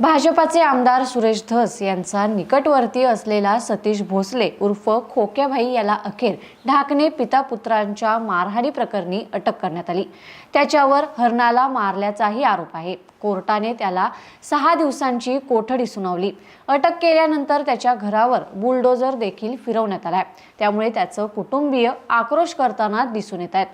भाजपाचे आमदार सुरेश धस यांचा निकटवर्ती असलेला सतीश भोसले उर्फ खोक्याभाई याला अखेर ढाकणे पिता पुत्रांच्या मारहाणी प्रकरणी अटक करण्यात आली. त्याच्यावर हरणाला मारल्याचाही आरोप आहे. कोर्टाने त्याला सहा दिवसांची कोठडी सुनावली. अटक केल्यानंतर त्याच्या घरावर बुलडोजर देखील फिरवण्यात आलाय. त्यामुळे त्याचं कुटुंबीय आक्रोश करताना दिसून येत आहेत.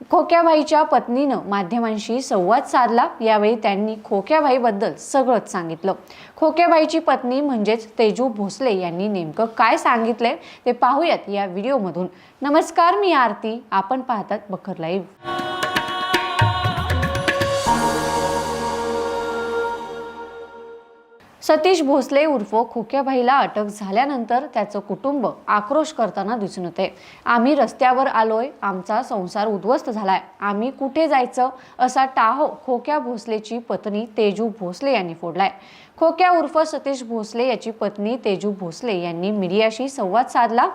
खोक्याबाईच्या पत्नीनं माध्यमांशी संवाद साधला. यावेळी त्यांनी खोक्याबाईबद्दल सगळंच सांगितलं. खोक्याबाईची पत्नी म्हणजेच तेजू भोसले यांनी नेमकं काय सांगितलंय ते पाहूयात या व्हिडिओमधून. नमस्कार मी आरती. आपण पाहतात बखर लाईव्ह. सतीश भोसले उर्फ खोक्याबाईला अटक झाल्यानंतर त्याचं कुटुंब आक्रोश करताना दिसून येते. आम्ही रस्त्यावर आलोय आमचा संसार उद्ध्वस्त झालाय. आम्ही कुठे जायचं? असा टाहो खोक्या भोसलेची पत्नी तेजू भोसले यांनी फोडलाय. खोक्या उर्फ सतीश भोसले याची पत्नी तेजू भोसले यांनी मीडियाशी संवाद साधला.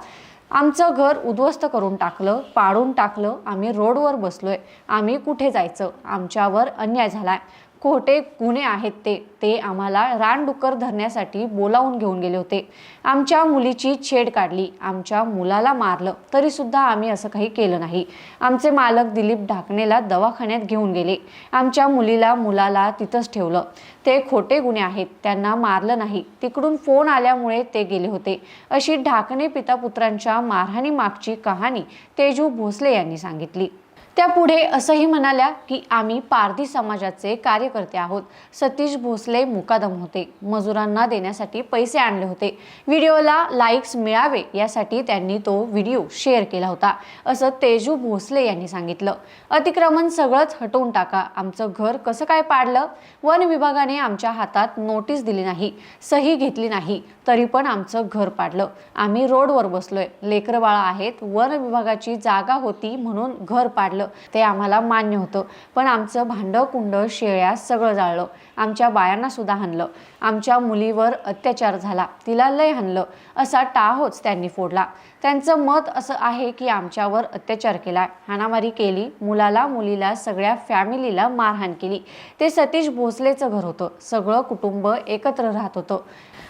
आमचं घर उद्ध्वस्त करून टाकलं पाडून टाकलं. आम्ही रोडवर बसलोय. आम्ही कुठे जायचं? आमच्यावर अन्याय झालाय. खोटे गुन्हे आहेत ते ते आम्हाला रानडुक्कर धरण्यासाठी बोलावून घेऊन गेले होते. आमच्या मुलीची छेड काढली आमच्या मुलाला मारलं तरी सुद्धा आम्ही असं काही केलं नाही. आमचे मालक दिलीप ढाकणेला दवाखान्यात घेऊन गेले. आमच्या मुलीला मुलाला तिथंच ठेवलं. ते खोटे गुन्हे आहेत त्यांना मारलं नाही. तिकडून फोन आल्यामुळे ते गेले होते. अशी ढाकणे पिता पुत्रांच्या मारहाणी मागची कहाणी तेजू भोसले यांनी सांगितली. त्या पुढे असंही म्हणाल्या की आम्ही पारधी समाजाचे कार्यकर्ते आहोत. सतीश भोसले मुकादम होते. मजुरांना देण्यासाठी पैसे आणले होते. व्हिडिओला लाईक्स मिळावे यासाठी त्यांनी तो व्हिडिओ शेअर केला होता असं तेजू भोसले यांनी सांगितलं. अतिक्रमण सगळंच हटवून टाका. आमचं घर कसं काय पाडलं? वन विभागाने आमच्या हातात नोटीस दिली नाही. सही घेतली नाही. तरी पण आमचं घर पाडलं. आम्ही रोडवर बसलोय. लेकरबाळा आहेत. वन विभागाची जागा होती म्हणून घर पाडलं. ते आम्हाला मान्य होतं. पण आमचं भांडं कुंड शेळ्या सगळं जाळलं. आमच्या बायांना सुद्धा हाणलं. आमच्या मुलीवर अत्याचार झाला. तिला लय हाणलं. असा टाहोच त्यांनी फोडला. त्यांचं मत असं आहे की आमच्यावर अत्याचार केला हाणामारी केली. मुलाला मुलीला सगळ्या फॅमिलीला मारहाण केली. ते सतीश भोसलेचं घर होतं. सगळं कुटुंब एकत्र राहत होतं.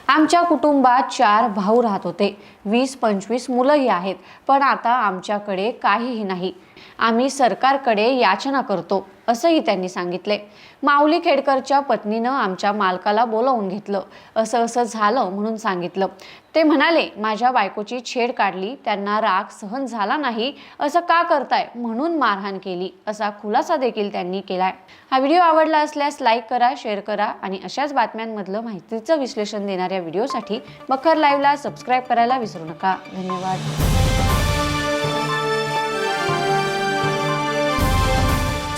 आमच्या कुटुंबात चार भाऊ राहत होते. वीस पंचवीस मुलंही आहेत. पण आता आमच्याकडे काहीही नाही. आम्ही सरकारकडे याचना करतो असंही त्यांनी सांगितले. माऊली खेडकरच्या पत्नीनं आमच्या मालकाला बोलावून घेतलं असं असं झालं म्हणून सांगितलं. ते म्हणाले माझ्या बायकोची छेड काढली त्यांना राग सहन झाला नाही असं का करताय? म्हणून मारहाण केली. असा खुलासा देखील त्यांनी केलाय. हा व्हिडिओ आवडला असल्यास लाईक करा शेअर करा आणि अशाच बातम्यांमधलं माहितीचं विश्लेषण देणाऱ्या व्हिडिओसाठी बखर लाईव्हला सबस्क्राईब करायला विसरू नका. धन्यवाद.